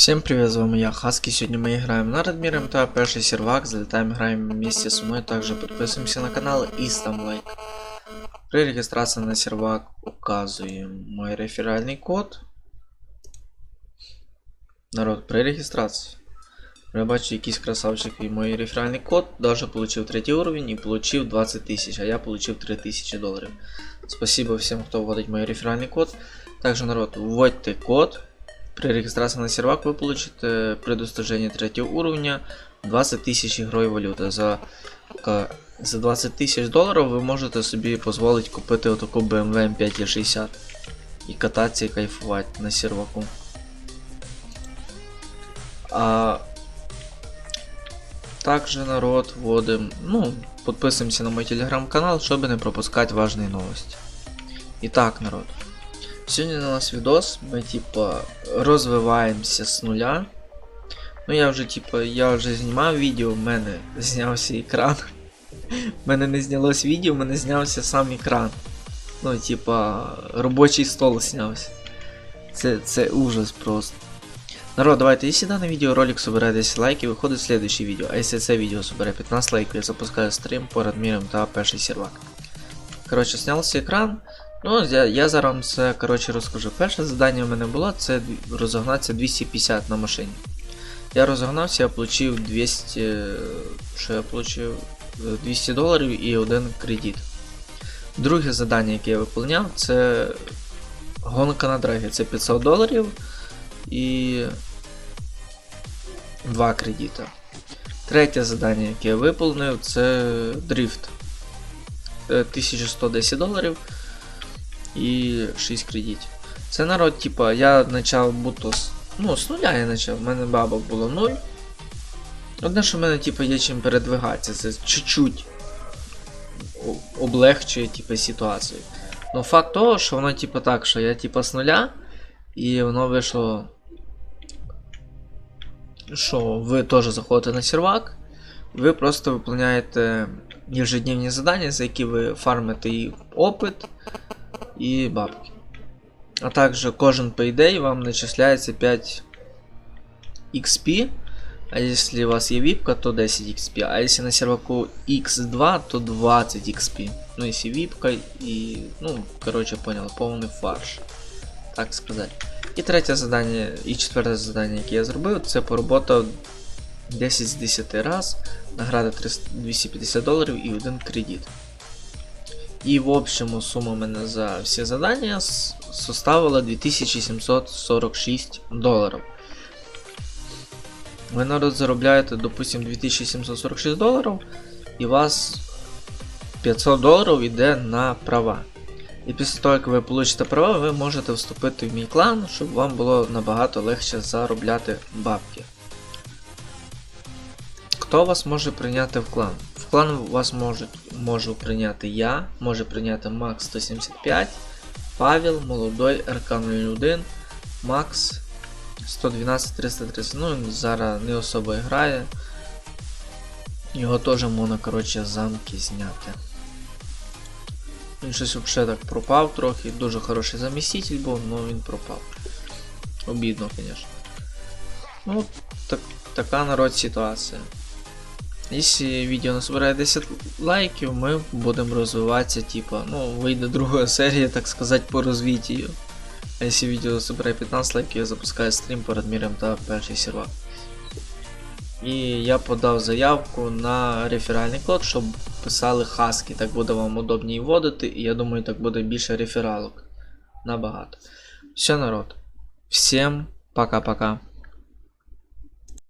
Всем привет, с вами я, Хаски. Сегодня мы играем на Радмир МТА, перший сервак, залетаем, играем вместе со мной, также подписываемся на канал и ставим лайк. При регистрации на сервак указываем мой реферальный код. Народ, при регистрации. Я бачу якийсь красавчик і мой реферальний код, даже получил третій уровень і получив 20 тисяч, а я получив 3000 доларів. Спасибо всем, кто вводить мой реферальный код. Также, народ, вводьте код. При регистрации на сервак вы получите при достижении третьего уровня 20 тисяч ігрової валюти. За, ка- за 20 тисяч доларів ви можете собі дозволити купити отаку BMW M560 і кататися і кайфувати на серваку. А также народ вводим, ну, подписываемся на мой телеграм-канал, чтобы не пропускать важные новости. Итак, народ. Сьогодні на нас відос, ми типа розвиваємося з нуля. Ну я вже типа, я вже знімав відео, в мене знявся екран. В мене не знялось відео, в мене знявся сам екран. Ну, типа, робочий стол знявся. Це, це ужас просто. Народ, давайте, якщо дане відеоролик собере 10 лайків, виходить следующее відео. А якщо це відео собере 15 лайків, я запускаю стрім по Радмірам та перший сервак. Коротше, знявся екран. Ну, я, я зараз вам це коротше, розкажу. Перше завдання в мене було це розогнатися 250 на машині. Я розогнався, я отримав 200. Що я отримав? 200 доларів і один кредит. Друге завдання, яке я виконав, це гонка на драгі. Це 500 доларів і 2 кредита. Третє завдання, яке я виповнив, це дрифт. Е, 1110 доларів і 6 кредитів. Це народ, типа, я почав будто з. Ну, з нуля я почав, в мене бабок було 0. Одне, що в мене, типа, є чим передвигатися, це чуть-чуть облегчує, типа, ситуацію. Ну, факт того, що воно, типа, так, що я, типа, з нуля, і воно вийшло. Що ви теж заходите на сервак, ви просто виконуєте ежедневні задання, за які ви фармите і опит, и бабки. А также кожен payday вам начисляется 5 XP. А если у вас есть випка, то 10 XP. А если на серваку X2, то 20 XP. Ну, если випка и... Ну, короче, понял, повний фарш. Так сказать. І третє задання, і четверте задання, яке я зробив, це пороботав 10 з 10 раз, награда 250 доларів і один кредит. І в общому сума мене за всі задання составила 2746 доларів. Ви народ заробляєте, допустим, 2746 доларів, і у вас 500 доларів йде на права. І після того, як ви получите права, ви можете вступити в мій клан, щоб вам було набагато легше заробляти бабки. Хто вас може прийняти в клан? Клан вас можуть, можу прийняти я, може прийняти Макс 175, Павел, Молодой, РК01, Макс 112 330. Ну він зараз не особо грає. Його теж можна, коротше, замки зняти. Він щось взагалі так пропав трохи. Дуже хороший заміститель був, але він пропав. Обідно, звісно. Ну, так, така народ ситуація. Якщо відео не збирає 10 лайків, ми будемо розвиватися, типа, ну, вийде друга серія, так сказати, по розвиттю. А якщо відео збирає 15 лайків, я запускаю стрім перед міром та перший сервак. І я подав заявку на реферальний код, щоб писали хаски, так буде вам удобніше вводити, і я думаю, так буде більше рефералок. Набагато. Все, народ. Всім пока-пока.